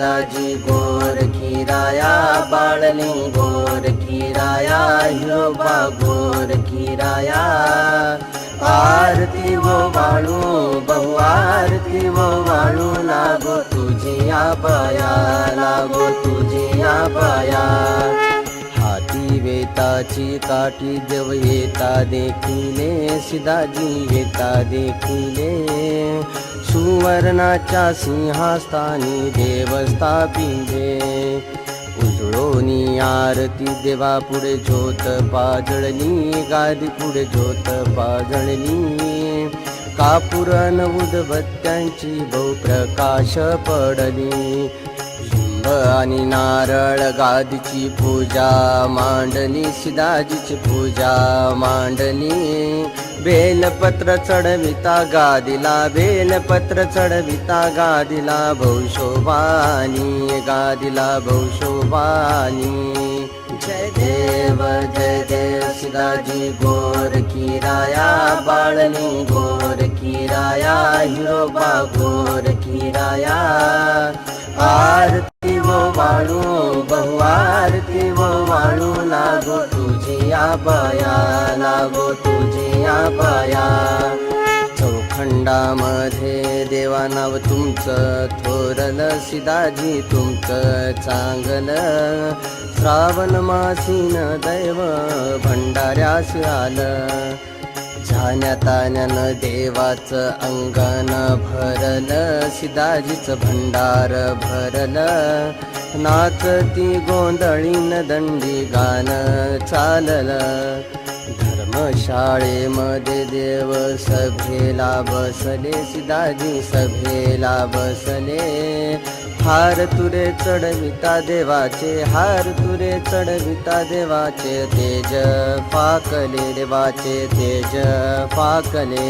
सिदाजी गोर खीराया बाळली गोर खीराया हिरोबा गोर खीराया आरती वो वाळू बहु आरती वो वाळू लागो तुझी आबाया लागो तुझी आबाया हाती काठी देव येता देखिले सिदाजी येता देखिले. सुवर्णाच्या सिंहास्थानी देव स्थापिले. उजळोनी आरती देवा पुढे ज्योत पाजळली गादी पुढे ज्योत पाजळली. कापुरन उदबत्त्यांची बहुप्रकाश पडली. आणि नारळ गादीची पूजा मांडली सिदाजीची पूजा मांडली बेलपत्र चढविता गादीला बेलपत्र चढविता गादीला भौशोबानी गादीला भौशोबानी जय देव जय देव सिदाजी गोर किराया बाळनी गोर किराया हिरोबा गोर किराया आ पाया लागो तुझी पाया. चौखंडामध्ये देवा नाव तुमचं थोरल सिदाजी तुमचं चांगलं श्रावण मासीन दैव भंडाऱ्यास आलं. झाण्याताण्यानं देवाचं अंगण भरलं सिदाजीचं भंडार भरलं. नाचती गोंधळीन दंडी गाणं चाललं. धर्मशाळेमध्ये देव सभेला बसले सिदाजी सभेला बसले. हार तुरे चढविता देवाचे हार तुरे चढविता देवाचे तेज पाकले देवाचे तेज पाकले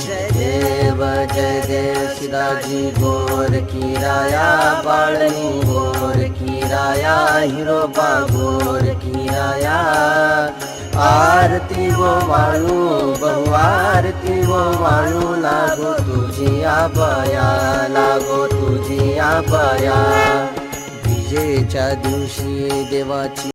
जय देव जय देव शिदाजी गोर किराया बाळणी गोर किराया हिरोबा गोर किराया आरती वो वाळू बहु आरती वो वाळू लागो तुझी आबाया लागो तुझी आबाया विजेच्या दिवशी देवाची